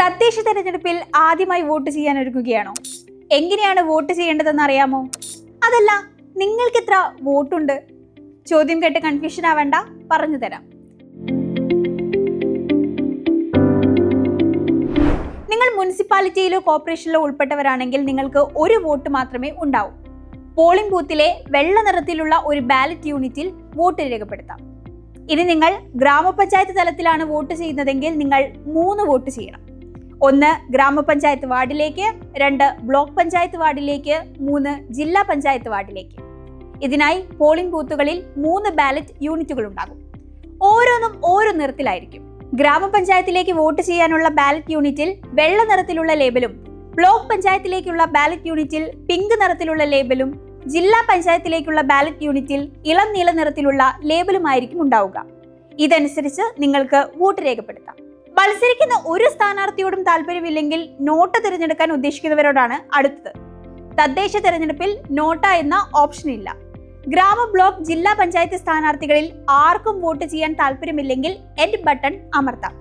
തദ്ദേശ തെരഞ്ഞെടുപ്പിൽ ആദ്യമായി വോട്ട് ചെയ്യാൻ ഒരുങ്ങുകയാണോ? എങ്ങനെയാണ് വോട്ട് ചെയ്യേണ്ടതെന്ന് അറിയാമോ? അതല്ല നിങ്ങൾക്ക് എത്ര വോട്ടുണ്ട്? ചോദ്യം കേട്ട് കൺഫ്യൂഷൻ ആവേണ്ട പറഞ്ഞു തരാം. നിങ്ങൾ മുനിസിപ്പാലിറ്റിയിലോ കോർപ്പറേഷനിലോ ഉൾപ്പെട്ടവരാണെങ്കിൽ നിങ്ങൾക്ക് ഒരു വോട്ട് മാത്രമേ ഉണ്ടാവൂ. പോളിംഗ് ബൂത്തിലെ വെള്ള നിറത്തിലുള്ള ഒരു ബാലറ്റ് യൂണിറ്റിൽ വോട്ട് രേഖപ്പെടുത്താം. ഇനി നിങ്ങൾ ഗ്രാമപഞ്ചായത്ത് തലത്തിലാണ് വോട്ട് ചെയ്യുന്നതെങ്കിൽ നിങ്ങൾ മൂന്ന് വോട്ട് ചെയ്യണം. ഒന്ന് ഗ്രാമപഞ്ചായത്ത് വാർഡിലേക്ക് രണ്ട് ബ്ലോക്ക് പഞ്ചായത്ത് വാർഡിലേക്ക് മൂന്ന് ജില്ലാ പഞ്ചായത്ത് വാർഡിലേക്ക്. ഇതിനായി പോളിംഗ് ബൂത്തുകളിൽ മൂന്ന് ബാലറ്റ് യൂണിറ്റുകൾ ഉണ്ടാകും. ഓരോന്നും ഓരോ നിറത്തിലായിരിക്കും. ഗ്രാമപഞ്ചായത്തിലേക്ക് വോട്ട് ചെയ്യാനുള്ള ബാലറ്റ് യൂണിറ്റിൽ വെള്ള നിറത്തിലുള്ള ലേബലും ബ്ലോക്ക് പഞ്ചായത്തിലേക്കുള്ള ബാലറ്റ് യൂണിറ്റിൽ പിങ്ക് നിറത്തിലുള്ള ലേബലും ജില്ലാ പഞ്ചായത്തിലേക്കുള്ള ബാലറ്റ് യൂണിറ്റിൽ ഇളം നീല നിറത്തിലുള്ള ലേബലുമായിരിക്കും ഉണ്ടാവുക. ഇതനുസരിച്ച് നിങ്ങൾക്ക് വോട്ട് രേഖപ്പെടുത്താം. മത്സരിക്കുന്ന ഒരു സ്ഥാനാർത്ഥിയോടും താല്പര്യമില്ലെങ്കിൽ നോട്ട് തിരഞ്ഞെടുക്കാൻ ഉദ്ദേശിക്കുന്നവരോടാണ് അടുത്തത്. തദ്ദേശ തെരഞ്ഞെടുപ്പിൽ നോട്ട എന്ന ഓപ്ഷൻ ഇല്ല. ഗ്രാമ ബ്ലോക്ക് ജില്ലാ പഞ്ചായത്ത് സ്ഥാനാർത്ഥികളിൽ ആർക്കും വോട്ട് ചെയ്യാൻ താല്പര്യമില്ലെങ്കിൽ എൻഡ് ബട്ടൺ അമർത്താം.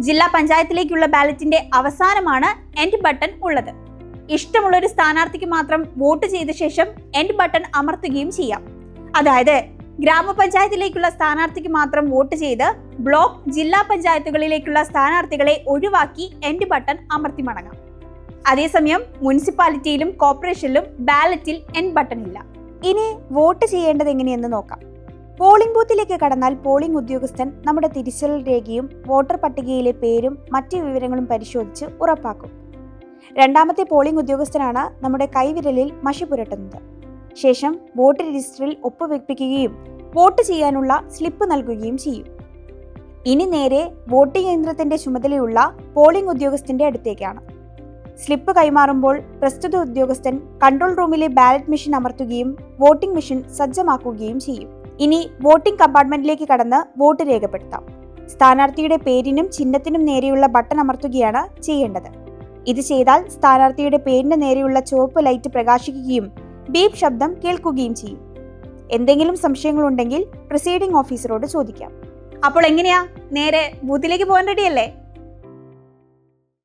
ജില്ലാ പഞ്ചായത്തിലേക്കുള്ള ബാലറ്റിന്റെ അവസാനമാണ് എൻഡ് ബട്ടൺ ഉള്ളത്. ഇഷ്ടമുള്ള ഒരു സ്ഥാനാർത്ഥിക്ക് മാത്രം വോട്ട് ചെയ്ത ശേഷം എൻഡ് ബട്ടൺ അമർത്തുകയും ചെയ്യാം. അതായത് ഗ്രാമപഞ്ചായത്തിലേക്കുള്ള സ്ഥാനാർത്ഥിക്ക് മാത്രം വോട്ട് ചെയ്ത് ബ്ലോക്ക് ജില്ലാ പഞ്ചായത്തുകളിലേക്കുള്ള സ്ഥാനാർത്ഥികളെ ഒഴിവാക്കി എൻഡ് ബട്ടൺ അമർത്തി മടങ്ങാം. അതേസമയം മുനിസിപ്പാലിറ്റിയിലും കോർപ്പറേഷനിലും ബാലറ്റിൽ എൻ ബട്ടൺ ഇല്ല. ഇനി വോട്ട് ചെയ്യേണ്ടത് എങ്ങനെയെന്ന് നോക്കാം. പോളിംഗ് ബൂത്തിലേക്ക് കടന്നാൽ പോളിംഗ് ഉദ്യോഗസ്ഥൻ നമ്മുടെ തിരിച്ചറിയൽ രേഖയും വോട്ടർ പട്ടികയിലെ പേരും മറ്റു വിവരങ്ങളും പരിശോധിച്ച് ഉറപ്പാക്കും. രണ്ടാമത്തെ പോളിംഗ് ഉദ്യോഗസ്ഥനാണ് നമ്മുടെ കൈവിരലിൽ മഷി പുരട്ടുന്നത്. ശേഷം വോട്ട് രജിസ്റ്ററിൽ ഒപ്പുവെപ്പിക്കുകയും വോട്ട് ചെയ്യാനുള്ള സ്ലിപ്പ് നൽകുകയും ചെയ്യും. ഇനി നേരെ വോട്ടിംഗ് യന്ത്രത്തിന്റെ ചുമതലയുള്ള പോളിംഗ് ഉദ്യോഗസ്ഥന്റെ അടുത്തേക്കാണ്. സ്ലിപ്പ് കൈമാറുമ്പോൾ പ്രസ്തുത ഉദ്യോഗസ്ഥൻ കൺട്രോൾ റൂമിലെ ബാലറ്റ് മെഷീൻ അമർത്തുകയും വോട്ടിംഗ് മെഷീൻ സജ്ജമാക്കുകയും ചെയ്യും. ഇനി വോട്ടിംഗ് കമ്പാർട്ട്മെന്റിലേക്ക് കടന്ന് വോട്ട് രേഖപ്പെടുത്താം. സ്ഥാനാർത്ഥിയുടെ പേരിനും ചിഹ്നത്തിനും നേരെയുള്ള ബട്ടൺ അമർത്തുകയാണ് ചെയ്യേണ്ടത്. ഇത് ചെയ്താൽ സ്ഥാനാർത്ഥിയുടെ പേരിന് നേരെയുള്ള ചുവപ്പ് ലൈറ്റ് പ്രകാശിക്കുകയും ബീപ് ശബ്ദം കേൾക്കുകയും ചെയ്യും. എന്തെങ്കിലും സംശയങ്ങളുണ്ടെങ്കിൽ പ്രിസൈഡിംഗ് ഓഫീസറോട് ചോദിക്കാം. അപ്പോൾ എങ്ങനെയാ? നേരെ ബൂത്തിലേക്ക് പോകാൻ റെഡിയല്ലേ